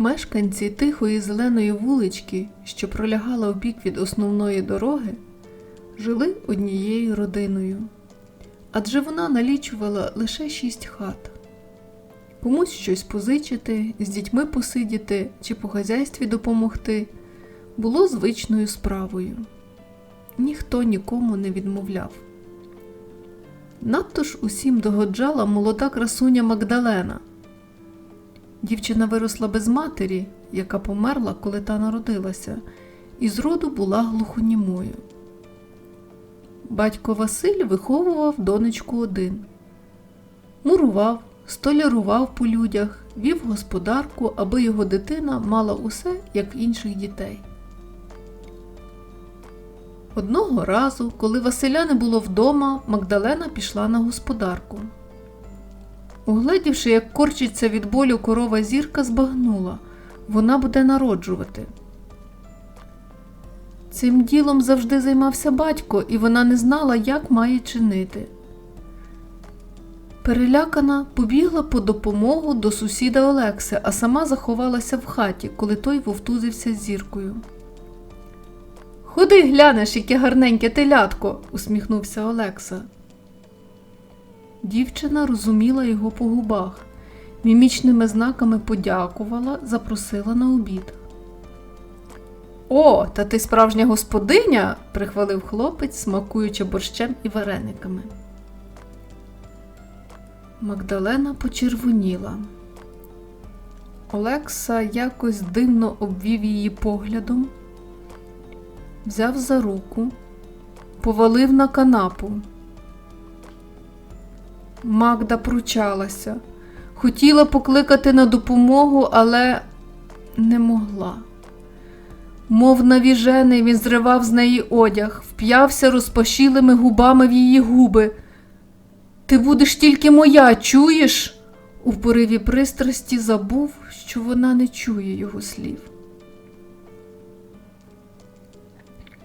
Мешканці тихої зеленої вулички, що пролягала в бік від основної дороги, жили однією родиною, адже вона налічувала лише шість хат. Комусь щось позичити, з дітьми посидіти чи по хазяйстві допомогти було звичною справою. Ніхто нікому не відмовляв. Надто ж усім догоджала молода красуня Магдалена. Дівчина виросла без матері, яка померла, коли та народилася, і зроду була глухонімою. Батько Василь виховував донечку один. Мурував, столярував по людях, вів господарку, аби його дитина мала усе, як в інших дітей. Одного разу, коли Василя не було вдома, Магдалена пішла на господарку. Угледівши, як корчиться від болю корова зірка, збагнула вона буде народжувати. Цим ділом завжди займався батько, і вона не знала, як має чинити. Перелякана побігла по допомогу до сусіда Олекси, а сама заховалася в хаті, коли той вовтузився з зіркою. Ходи, глянеш, яке гарненьке телятко, усміхнувся Олекса. Дівчина розуміла його по губах, мімічними знаками подякувала, запросила на обід. О, та ти справжня господиня, прихвалив хлопець, смакуючи борщем і варениками. Магдалена почервоніла. Олекса якось дивно обвів її поглядом, взяв за руку, повалив на канапу. Магда пручалася, хотіла покликати на допомогу, але не могла. Мов навіжений, він зривав з неї одяг, вп'явся розпашілими губами в її губи. Ти будеш тільки моя, чуєш? У пориві пристрасті забув, що вона не чує його слів.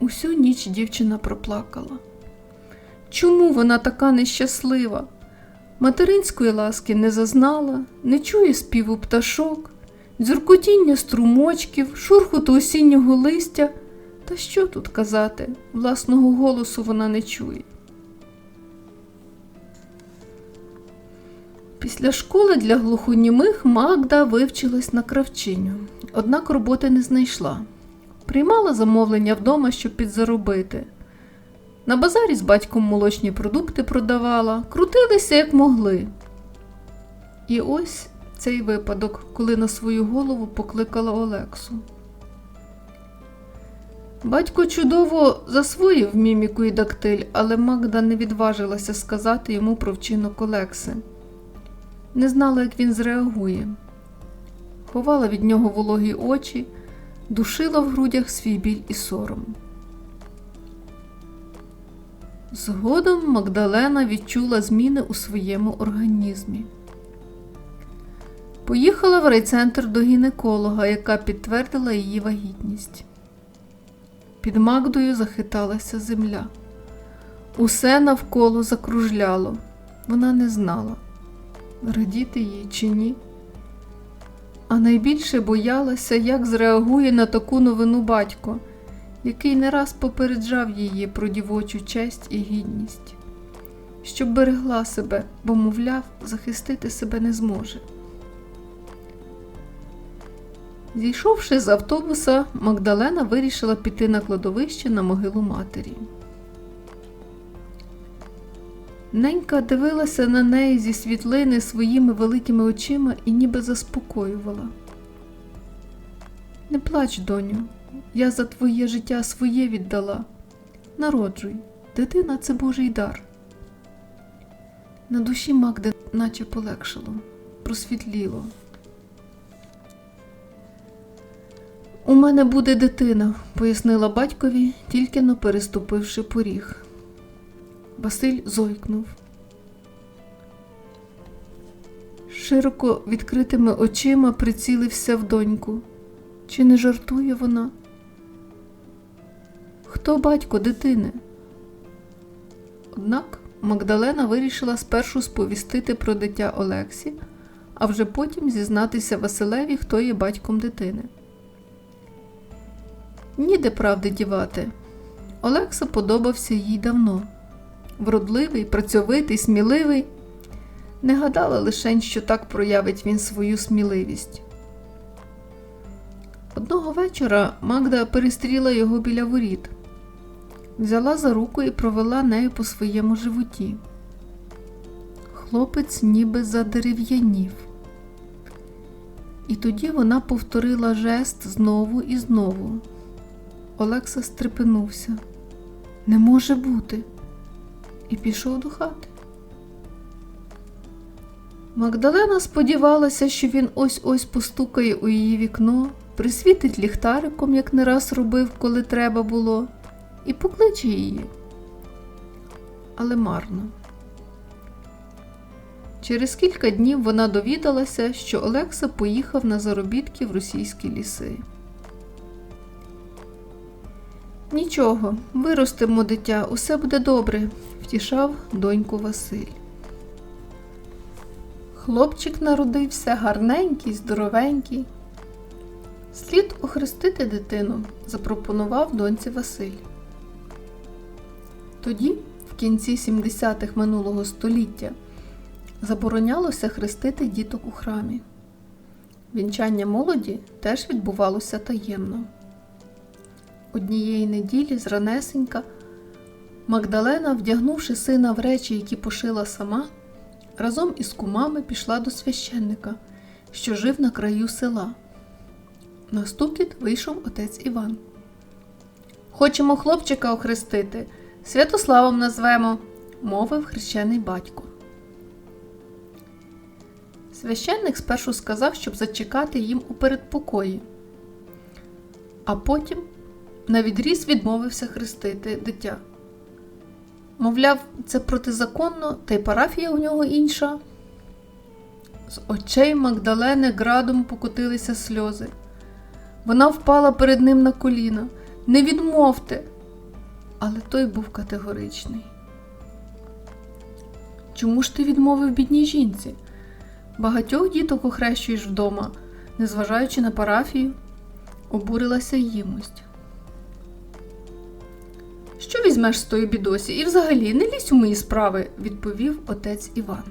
Усю ніч дівчина проплакала. Чому вона така нещаслива? Материнської ласки не зазнала, не чує співу пташок, дзюркотіння струмочків, шурхоту осіннього листя. Та що тут казати? Власного голосу вона не чує. Після школи для глухонімих Магда вивчилась на кравчиню, однак роботи не знайшла. Приймала замовлення вдома, щоб підзаробити. На базарі з батьком молочні продукти продавала, крутилися як могли. І ось цей випадок, коли на свою голову покликала Олексу. Батько чудово засвоїв міміку і дактиль, але Магда не відважилася сказати йому про вчинок Олекси. Не знала, як він зреагує. Ховала від нього вологі очі, душила в грудях свій біль і сором. Згодом Магдалена відчула зміни у своєму організмі. Поїхала в райцентр до гінеколога, яка підтвердила її вагітність. Під Магдою захиталася земля. Усе навколо закружляло. Вона не знала, радіти їй чи ні. А найбільше боялася, як зреагує на таку новину батько який не раз попереджав її про дівочу честь і гідність, щоб берегла себе, бо, мовляв, захистити себе не зможе. Зійшовши з автобуса, Магдалена вирішила піти на кладовище на могилу матері. Ненька дивилася на неї зі світлини своїми великими очима і ніби заспокоювала. Не плач, доню, я за твоє життя своє віддала. Народжуй, дитина це Божий дар. На душі Магди наче полегшало, просвітліло. У мене буде дитина, пояснила батькові, тільки но переступивши поріг. Василь зойкнув. Широко відкритими очима прицілився в доньку. Чи не жартує вона? Хто батько дитини? Однак Магдалена вирішила спершу сповістити про дитя Олексі, а вже потім зізнатися Василеві, хто є батьком дитини. Ніде правди дівати. Олекса подобався їй давно. Вродливий, працьовитий, сміливий. Не гадала лишень, що так проявить він свою сміливість. Одного вечора Магда перестріла його біля воріт, взяла за руку і провела нею по своєму животі. Хлопець ніби задерев'янів. І тоді вона повторила жест знову і знову. Олекса стрепенувся. Не може бути. І пішов до хати. Магдалена сподівалася, що він ось ось постукає у її вікно, присвітить ліхтариком, як не раз робив, коли треба було, і покличе її. Але марно. Через кілька днів вона довідалася, що Олекса поїхав на заробітки в російські ліси. Нічого, виростемо дитя, усе буде добре, втішав доньку Василь. Хлопчик народився гарненький, здоровенький. Слід охрестити дитину, запропонував доньці Василь. Тоді, в кінці 70-х минулого століття, заборонялося хрестити діток у храмі. Вінчання молоді теж відбувалося таємно. Однієї неділі зранесенька Магдалена, вдягнувши сина в речі, які пошила сама, разом із кумами пішла до священника, що жив на краю села. На стукіт вийшов отець Іван. Хочемо хлопчика охрестити, Святославом назвемо, мовив хрещений батько. Священник спершу сказав, щоб зачекати їм у передпокої, а потім навідріз відмовився хрестити дитя. Мовляв, це протизаконно, та й парафія у нього інша. З очей Магдалени градом покотилися сльози. Вона впала перед ним на коліна. Не відмовте. Але той був категоричний. Чому ж ти відмовив бідній жінці? Багатьох діток охрещуєш вдома, незважаючи на парафію, обурилася їмость. Що візьмеш з тої бідосі? І взагалі не лізь у мої справи, відповів отець Іван.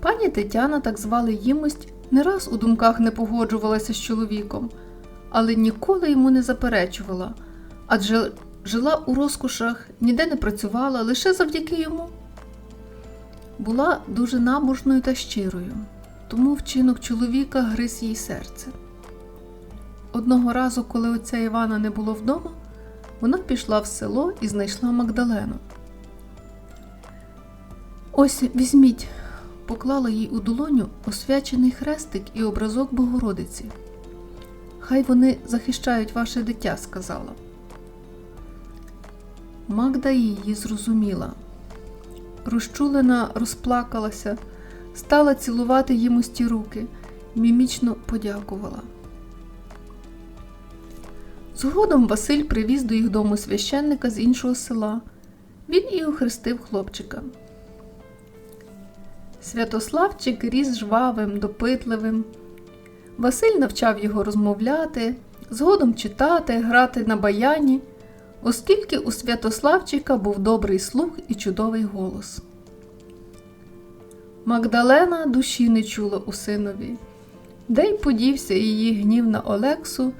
Пані Тетяна, так звали їмость, не раз у думках не погоджувалася з чоловіком, але ніколи йому не заперечувала, адже жила у розкошах, ніде не працювала лише завдяки йому. Була дуже набожною та щирою, тому вчинок чоловіка гриз їй серце. Одного разу, коли отця Івана не було вдома, вона пішла в село і знайшла Магдалену. Ось візьміть, поклала їй у долоню освячений хрестик і образок Богородиці. Хай вони захищають ваше дитя, сказала. Магда її зрозуміла. Розчулена розплакалася, стала цілувати їмості руки, мімічно подякувала. Згодом Василь привіз до їх дому священника з іншого села. Він і охрестив хлопчика. Святославчик ріс жвавим, допитливим. Василь навчав його розмовляти, згодом читати, грати на баяні, оскільки у Святославчика був добрий слух і чудовий голос. Магдалена душі не чула у синові, де й подівся її гнів на Олексу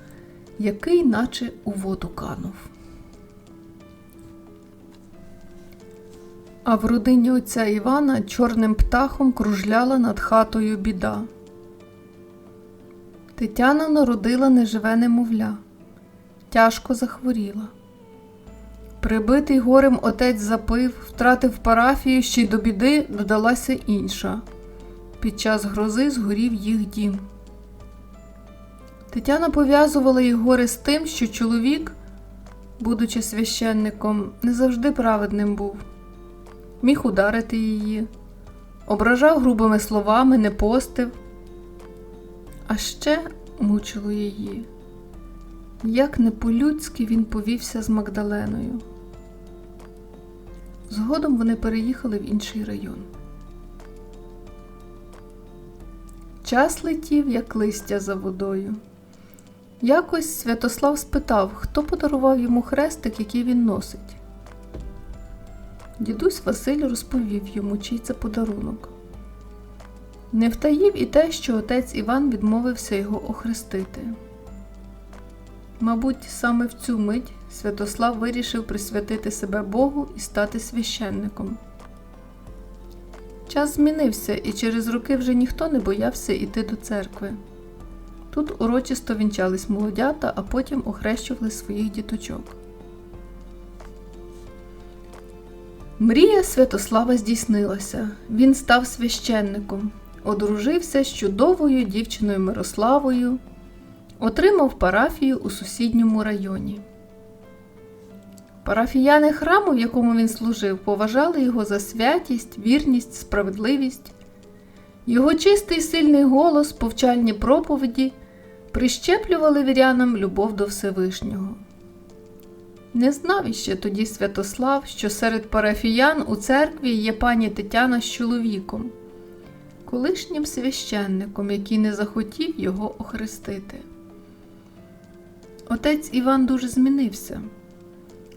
який наче у воду канув. А в родині отця Івана чорним птахом кружляла над хатою біда. Тетяна народила неживе немовля, тяжко захворіла. Прибитий горем отець запив, втратив парафію, ще й до біди додалася інша. Під час грози згорів їх дім. Тетяна пов'язувала їх горе з тим, що чоловік, будучи священником, не завжди праведним був, міг ударити її, ображав грубими словами, не постив, а ще мучило її, як не по-людськи він повівся з Магдаленою. Згодом вони переїхали в інший район. Час летів, як листя за водою. Якось Святослав спитав, хто подарував йому хрестик, який він носить. Дідусь Василь розповів йому, чий це подарунок. Не втаїв і те, що отець Іван відмовився його охрестити. Мабуть, саме в цю мить Святослав вирішив присвятити себе Богу і стати священником. Час змінився, і через роки вже ніхто не боявся йти до церкви. Тут урочисто вінчались молодята, а потім охрещували своїх діточок. Мрія Святослава здійснилася. Він став священником, одружився з чудовою дівчиною Мирославою, отримав парафію у сусідньому районі. Парафіяни храму, в якому він служив, поважали його за святість, вірність, справедливість. Його чистий сильний голос, повчальні проповіді прищеплювали вірянам любов до Всевишнього. Не знав іще тоді Святослав, що серед парафіян у церкві є пані Тетяна з чоловіком, колишнім священником, який не захотів його охрестити. Отець Іван дуже змінився,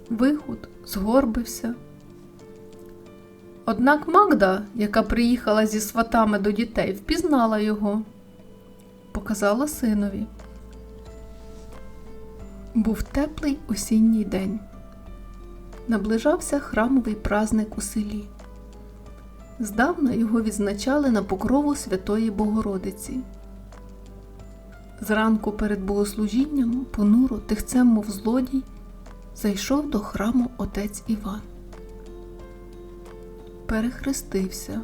вихуд, згорбився. Однак Магда, яка приїхала зі сватами до дітей, впізнала його, показала синові. Був теплий осінній день. Наближався храмовий праздник у селі. Здавна його відзначали на покрову Святої Богородиці. Зранку перед богослужінням, понуро, тихцем, мов злодій, зайшов до храму отець Іван. Перехрестився.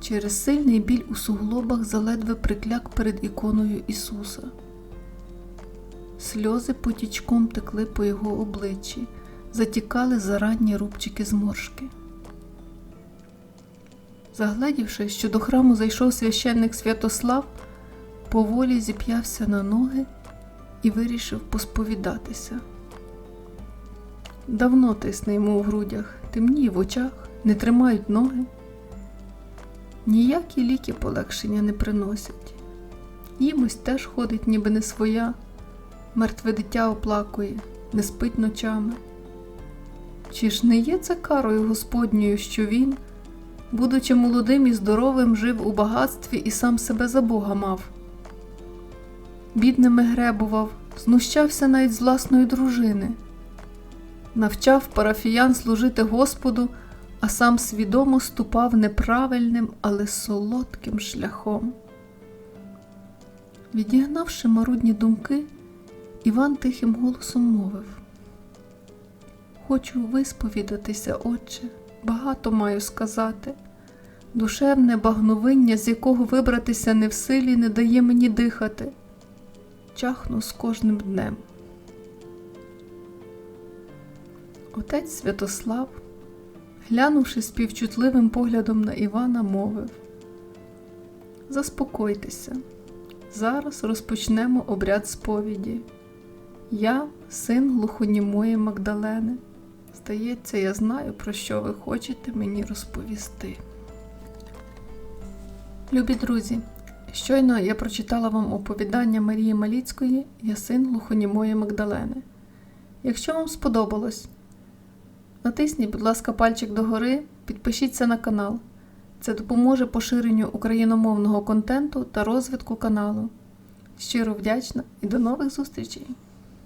Через сильний біль у суглобах заледве прикляк перед іконою Ісуса. Сльози потічком текли по його обличчі, затікали зарадні рубчики зморшки. Загледівши, що до храму зайшов священник Святослав, поволі зіп'явся на ноги і вирішив посповідатися. Давно тисне йому в грудях, темніє в очах, не тримають ноги. Ніякі ліки полегшення не приносять. Їм ось теж ходить, ніби не своя, мертве дитя оплакує, не спить ночами. Чи ж не є це карою Господньою, що він, будучи молодим і здоровим, жив у багатстві і сам себе за Бога мав? Бідними гребував, знущався навіть з власної дружини, навчав парафіян служити Господу, а сам свідомо ступав неправильним, але солодким шляхом. Відігнавши марудні думки, Іван тихим голосом мовив: Хочу висповідатися, Отче, багато маю сказати. Душевне багновиння, з якого вибратися не в силі, не дає мені дихати. Чахну з кожним днем. Отець Святослав, глянувши співчутливим поглядом на Івана, мовив: Заспокойтеся, зараз розпочнемо обряд сповіді. Я син глухонімої Магдалени. Здається, я знаю, про що ви хочете мені розповісти. Любі друзі, щойно я прочитала вам оповідання Марії Маліцької Я син глухонімої Магдалени. Якщо вам сподобалось, натисніть, будь ласка, пальчик догори, підпишіться на канал. Це допоможе поширенню україномовного контенту та розвитку каналу. Щиро вдячна і до нових зустрічей!